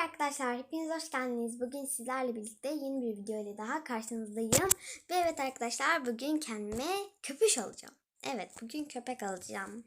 Merhaba arkadaşlar, hepiniz hoş geldiniz. Bugün sizlerle birlikte yeni bir video ile daha karşınızdayım. Ve evet arkadaşlar, bugün kendime köpüş alacağım. Evet, bugün köpek alacağım.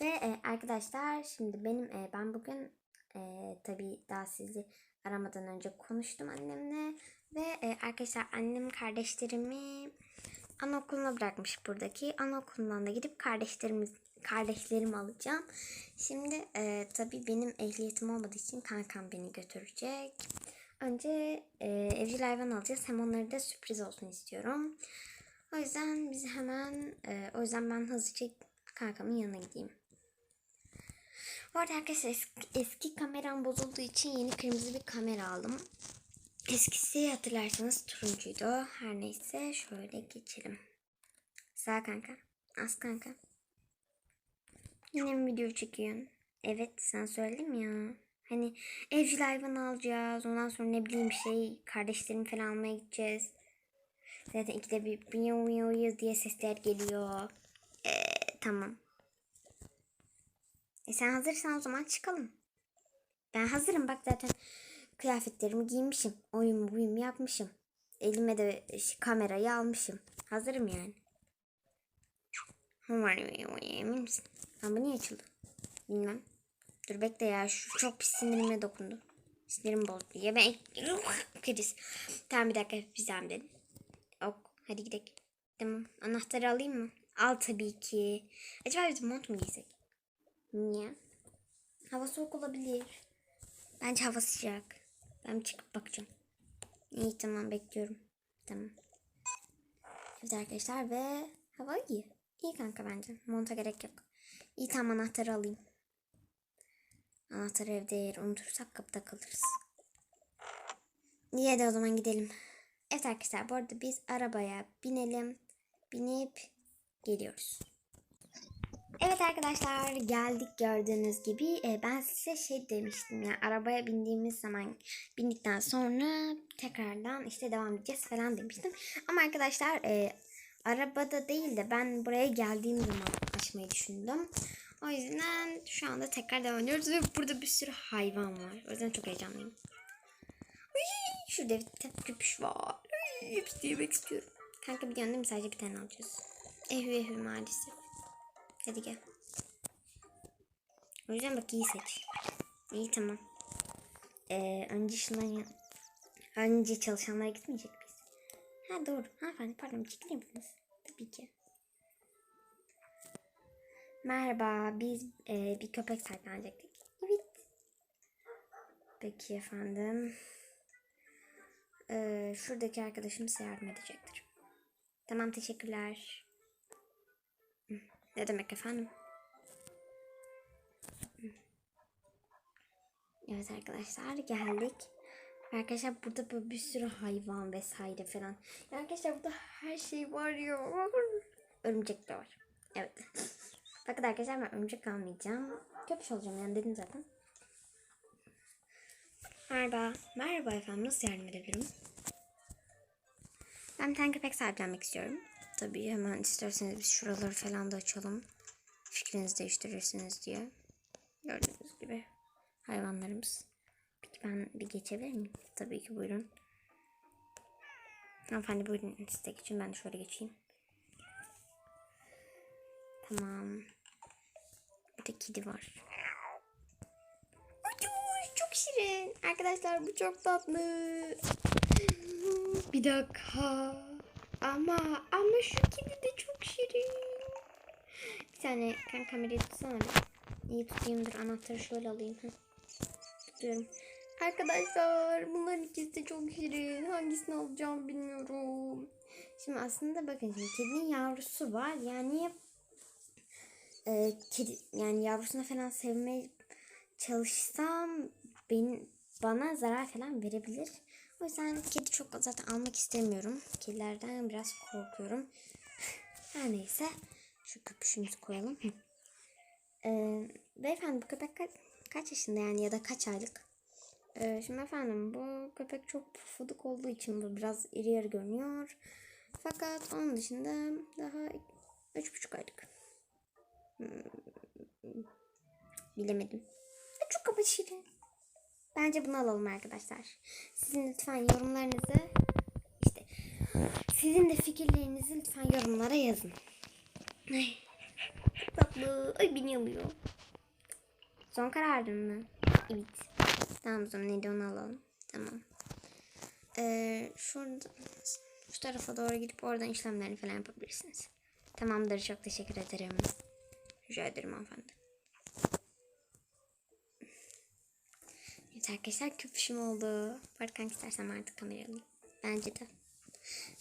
Ve e, arkadaşlar, şimdi benim e, ben bugün e, tabii daha sizi aramadan önce konuştum annemle. Ve e, arkadaşlar annem kardeşlerimi anaokuluna bırakmış buradaki. Anaokulundan da gidip kardeşlerimiz kardeşlerimi alacağım. Şimdi e, tabii benim ehliyetim olmadığı için kankam beni götürecek. Önce e, evcil hayvan alacağız. Hem onları da sürpriz olsun istiyorum. O yüzden biz hemen e, o yüzden ben hızlıca kankamın yanına gideyim. Bu arada arkadaşlar eski, eski kameram bozulduğu için yeni kırmızı bir kamera aldım. Eskisi hatırlarsanız turuncuydu. Her neyse şöyle geçelim. Sağ kanka. Az kanka. Yine mi video çekiyorsun? Evet sen söyledim ya. Hani evcil hayvan alacağız. Ondan sonra ne bileyim şey kardeşlerimi falan almaya gideceğiz. Zaten ikide bir miyav miyav diye sesler geliyor. Ee, tamam. E sen hazırsan o zaman çıkalım. Ben hazırım bak zaten kıyafetlerimi giymişim. Oyun buyum yapmışım. Elime de kamerayı almışım. Hazırım yani. Emin misin? Ama niye açıldı? Bilmem. Dur bekle ya. Şu çok pis sinirime dokundu. Sinirim bozdu. Ya ben kriz. Tamam bir dakika bizden dedim. Ok. Hadi gidelim. Tamam. Anahtarı alayım mı? Al tabii ki. Acaba biz mont mu giysek? Niye? Hava soğuk olabilir. Bence hava sıcak. Ben çıkıp bakacağım. İyi tamam bekliyorum. Tamam. Evet arkadaşlar ve hava iyi. İyi kanka bence. Monta gerek yok. İyi tamam anahtarı alayım. Anahtarı evde eğer unutursak kapıda kalırız. İyi hadi o zaman gidelim. Evet arkadaşlar bu arada biz arabaya binelim. Binip geliyoruz. Evet arkadaşlar geldik gördüğünüz gibi e, ben size şey demiştim ya arabaya bindiğimiz zaman bindikten sonra tekrardan işte devam edeceğiz falan demiştim. Ama arkadaşlar e, arabada değil de ben buraya geldiğim zaman açmayı düşündüm. O yüzden şu anda tekrar devam ediyoruz ve burada bir sürü hayvan var. O yüzden çok heyecanlıyım. Uy, şurada bir köpüş var. Uy, yemek istiyorum. Kanka değil mi? Sadece bir tane alacağız. Ehvi ehvi maalesef. Hadi gel. O yüzden bak iyi seç. İyi tamam. Ee, önce şundan. Önce çalışanlara gitmeyecek miyiz? Ha doğru. Hanımefendi pardon çekilir misiniz? Tabii ki. Merhaba biz e, bir köpek sahiplenecektik. Evet. Peki efendim. Ee, şuradaki arkadaşım size yardım edecektir. Tamam teşekkürler. Ne demek efendim? Evet arkadaşlar geldik. Arkadaşlar burada böyle bir sürü hayvan vesaire falan. Arkadaşlar burada her şey var ya. Örümcek de var. Evet. Bakın arkadaşlar ben örümcek almayacağım. Köpüş olacağım yani dedim zaten. Merhaba. Merhaba efendim. Nasıl yardım edebilirim? Ben bir tane köpek sahiplenmek istiyorum. Tabii hemen isterseniz biz şuraları falan da açalım. Fikrinizi değiştirirsiniz diye. Gördüğünüz gibi hayvanlarımız. Peki ben bir geçebilir miyim? Tabii ki buyurun. Hanımefendi buyurun siz de geçin. Ben de şöyle geçeyim. Tamam. Burada kedi var. Çok şirin. Arkadaşlar bu çok tatlı. Bir dakika. Ama ama şu kedi de çok şirin. Bir tane kan kamerayı tutsana bir. İyi tutayım dur anahtarı şöyle alayım. Heh. Tutuyorum. Arkadaşlar bunların ikisi de çok şirin. Hangisini alacağım bilmiyorum. Şimdi aslında bakın şimdi kedinin yavrusu var. Yani e, kedi yani yavrusuna falan sevmeye çalışsam benim bana zarar falan verebilir. O yüzden kedi çok zaten almak istemiyorum. Kedilerden biraz korkuyorum. Her neyse şu köpüşümüzü koyalım. Ee, beyefendi bu köpek kaç, kaç yaşında yani ya da kaç aylık? Ee, şimdi efendim bu köpek çok pufuduk olduğu için bu biraz iri yarı görünüyor. Fakat onun dışında daha üç buçuk aylık. Hmm, bilemedim. Çok ama şirin. Bence bunu alalım arkadaşlar. Sizin lütfen yorumlarınızı işte sizin de fikirlerinizi lütfen yorumlara yazın. Ay, tatlı. Ay beni alıyor. Son kararın mı? Evet. Tamam o zaman neydi onu alalım. Tamam. Ee, şurada şu tarafa doğru gidip oradan işlemlerini falan yapabilirsiniz. Tamamdır çok teşekkür ederim. Rica ederim hanımefendi. Evet arkadaşlar köpüşüm oldu. Barkan istersem artık kamerayı. Bence de.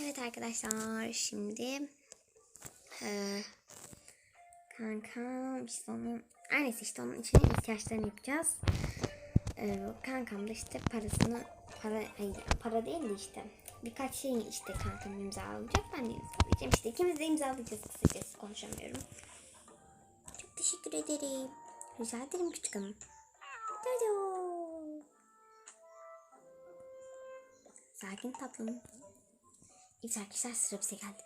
Evet arkadaşlar şimdi eee kankam işte onun her işte onun için ihtiyaçlarını yapacağız. Ee, kankam da işte parasını para para değil de işte birkaç şey işte kankam imzalayacak ben de imzalayacağım işte ikimiz de imzalayacağız kısacası konuşamıyorum. Çok teşekkür ederim. Rica ederim küçük hanım. Dodo. Sakin tatlım. Evet arkadaşlar sıra bize geldi.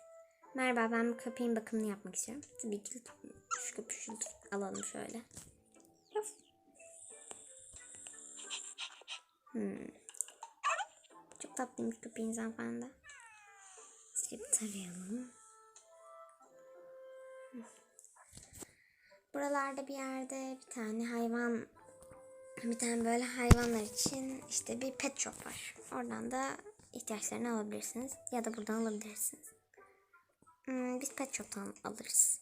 Merhaba ben bu köpeğin bakımını yapmak istiyorum. Tabii ki şu köpüşü alalım şöyle. Hmm. Çok tatlıymış köpeğiniz hanımefendi. Silip tarayalım. Buralarda bir yerde bir tane hayvan bir tane böyle hayvanlar için işte bir pet shop var. Oradan da ihtiyaçlarını alabilirsiniz. Ya da buradan alabilirsiniz. Hmm, biz pet shop'tan alırız.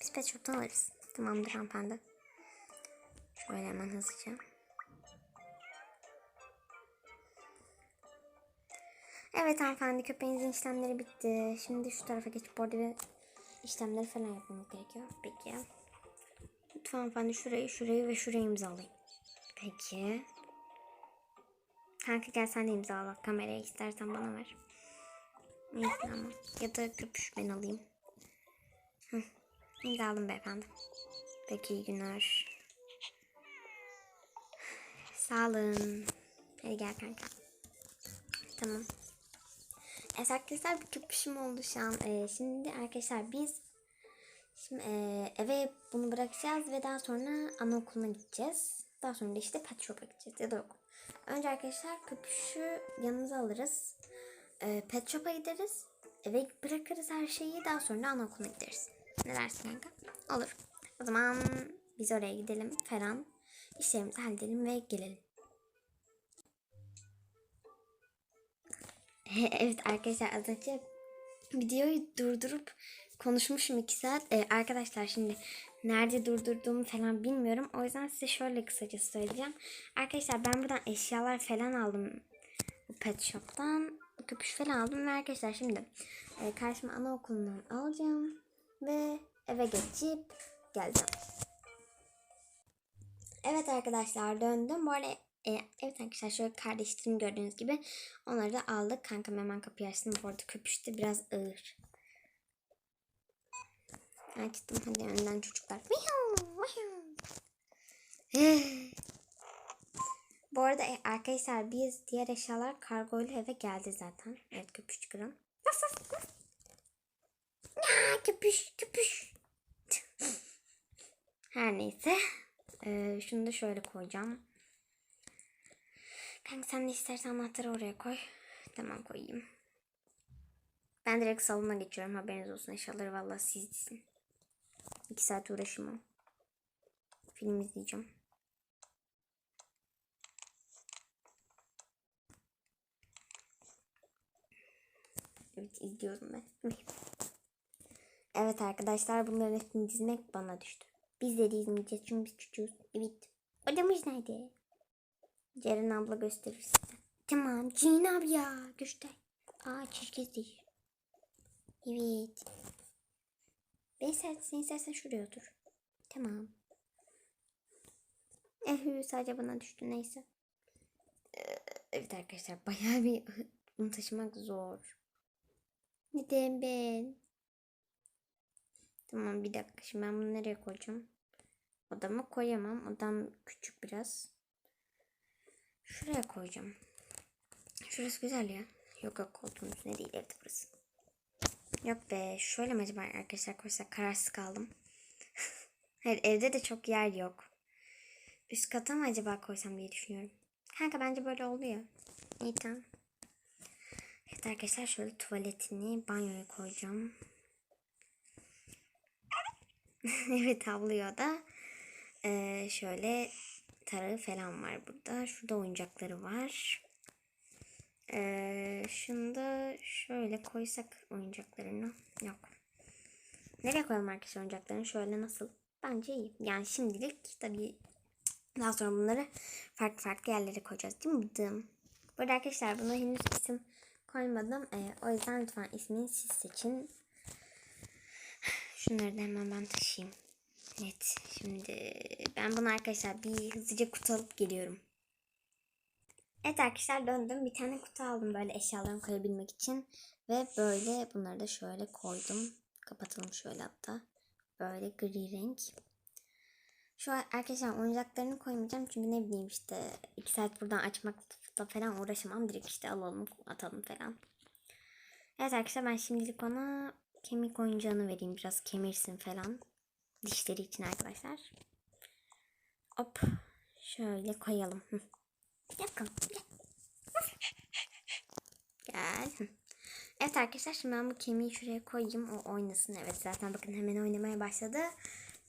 Biz pet shop'tan alırız. Tamamdır hanımefendi. Şöyle hemen hızlıca. Evet hanımefendi köpeğinizin işlemleri bitti. Şimdi şu tarafa geçip orada bir işlemleri falan yapmamız gerekiyor. Peki. Lütfen hanımefendi şurayı, şurayı ve şurayı imzalayın. Peki. Kanka gel sen de imzala. Kamerayı istersen bana ver. Neyse ama. Ya da köpüş ben alayım. Hı. İmzaladım beyefendi. Peki iyi günler. Sağ olun. Hadi gel kanka. Tamam. Evet arkadaşlar bir köpüşüm oldu şu an. Ee, şimdi arkadaşlar biz Şimdi eee, eve bunu bırakacağız ve daha sonra anaokuluna gideceğiz. Daha sonra da işte pet shop'a gideceğiz ya da yok. Önce arkadaşlar köpüşü yanımıza alırız. Eee, pet shop'a gideriz. Eve bırakırız her şeyi. Daha sonra anaokuluna gideriz. Ne dersin kanka? Olur. O zaman biz oraya gidelim. Ferhan işlerimizi halledelim ve gelelim. evet arkadaşlar az önce videoyu durdurup konuşmuşum iki saat. Ee, arkadaşlar şimdi nerede durdurduğumu falan bilmiyorum. O yüzden size şöyle kısaca söyleyeceğim. Arkadaşlar ben buradan eşyalar falan aldım. Pet shop'tan. Köpüş falan aldım ve arkadaşlar şimdi e, karşıma anaokulundan alacağım. Ve eve geçip geleceğim. Evet arkadaşlar döndüm. Bu arada e, evet arkadaşlar şöyle kardeşlerim gördüğünüz gibi onları da aldık. Kankam hemen kapıyı açtım. Bu arada köpüş de biraz ağır. Açtım hadi önden çocuklar. Eh. Bu arada e, arkadaşlar biz diğer eşyalar kargoyla eve geldi zaten. Evet köpüş gram. Ya köpüş köpüş. Her neyse. Ee, şunu da şöyle koyacağım. Kanka sen de istersen anahtarı oraya koy. Tamam koyayım. Ben direkt salona geçiyorum. Haberiniz olsun. Eşyaları vallahi sizsin. 2 saat uğraşamam. Film izleyeceğim. Evet izliyorum ben. Evet arkadaşlar bunların hepsini dizmek bana düştü. Biz de dizmeyeceğiz çünkü biz çocuğuz. Evet. Odamız nerede? Ceren abla gösterir size. Tamam. Ceren abi ya göster. Aa çirkez değil. Evet. Ben istersen, istersen şuraya otur. Tamam. Eh sadece bana düştü neyse. Ee, evet arkadaşlar bayağı bir bunu taşımak zor. Neden ben? Tamam bir dakika şimdi ben bunu nereye koyacağım? Odama koyamam. Odam küçük biraz. Şuraya koyacağım. Şurası güzel ya. Yok yok koltuğun üstüne değil evde burası. Yok be şöyle mi acaba arkadaşlar koysak kararsız kaldım. Hayır evde de çok yer yok. üst kata mı acaba koysam diye düşünüyorum. Kanka bence böyle oluyor. İyi tamam. Evet arkadaşlar şöyle tuvaletini banyoya koyacağım. evet havluyor da. Ee, şöyle tarağı falan var burada. Şurada oyuncakları var. Ee, şunu da şöyle koysak oyuncaklarını. Yok. Nereye koyalım arkadaşlar oyuncaklarını? Şöyle nasıl? Bence iyi. Yani şimdilik tabii daha sonra bunları farklı farklı yerlere koyacağız değil mi? Bıdım. Bu arkadaşlar buna henüz isim koymadım. Ee, o yüzden lütfen ismini siz seçin. Şunları da hemen ben taşıyayım. Evet. Şimdi ben bunu arkadaşlar bir hızlıca kutu alıp geliyorum. Evet arkadaşlar döndüm. Bir tane kutu aldım böyle eşyalarımı koyabilmek için. Ve böyle bunları da şöyle koydum. Kapatalım şöyle hatta. Böyle gri renk. Şu an arkadaşlar oyuncaklarını koymayacağım. Çünkü ne bileyim işte iki saat buradan açmakla falan uğraşamam. Direkt işte alalım atalım falan. Evet arkadaşlar ben şimdilik ona kemik oyuncağını vereyim. Biraz kemirsin falan. Dişleri için arkadaşlar. Hop. Şöyle koyalım. Yakın. Gel. Gel. Evet arkadaşlar şimdi ben bu kemiği şuraya koyayım. O oynasın. Evet zaten bakın hemen oynamaya başladı.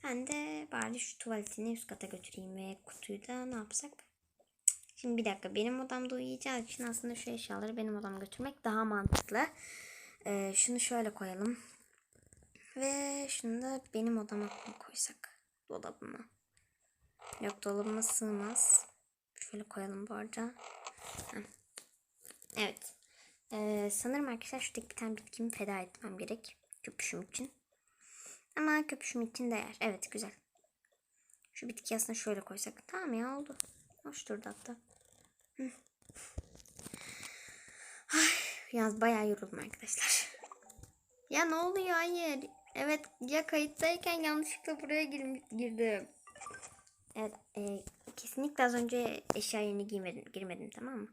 Ben de bari şu tuvaletini üst kata götüreyim ve kutuyu da ne yapsak? Şimdi bir dakika benim odamda uyuyacağı için aslında şu eşyaları benim odama götürmek daha mantıklı. Ee, şunu şöyle koyalım. Ve şunu da benim odama koysak? Dolabıma. Yok dolabıma sığmaz. Şöyle koyalım bu arada. Evet. Ee, sanırım arkadaşlar şuradaki bir tane bitkimi feda etmem gerek. Köpüşüm için. Ama köpüşüm için değer. Evet güzel. Şu bitki aslında şöyle koysak. Tamam ya oldu. Hoş durdu hatta. Hı. Ay, yalnız bayağı yoruldum arkadaşlar. Ya ne oluyor? Hayır. Evet ya kayıttayken yanlışlıkla buraya gir- girdim. Evet e, kesinlikle az önce eşya yerine girmedim, girmedim tamam mı?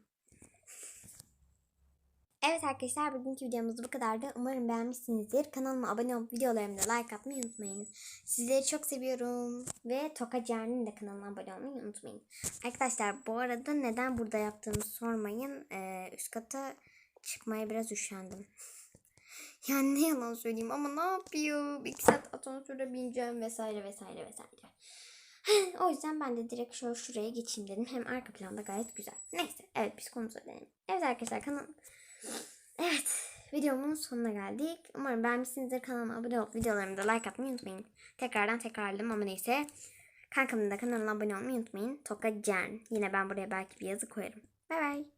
Evet arkadaşlar bugünkü videomuz bu kadardı. Umarım beğenmişsinizdir. Kanalıma abone olup videolarımda like atmayı unutmayın. Sizleri çok seviyorum. Ve Toka Cer'nin de kanalına abone olmayı unutmayın. Arkadaşlar bu arada neden burada yaptığımı sormayın. Ee, üst kata çıkmaya biraz üşendim. Yani ne yalan söyleyeyim ama ne yapayım? İki saat asansöre bineceğim vesaire vesaire vesaire. o yüzden ben de direkt şöyle şuraya geçeyim dedim. Hem arka planda gayet güzel. Neyse evet biz konumuza dönelim. Evet arkadaşlar kanal... Evet videomun sonuna geldik. Umarım beğenmişsinizdir. Kanalıma abone olup videolarımı da like atmayı unutmayın. Tekrardan tekrarladım ama neyse. Kankamın da kanalına abone olmayı unutmayın. Toka Cern. Yine ben buraya belki bir yazı koyarım. Bay bay.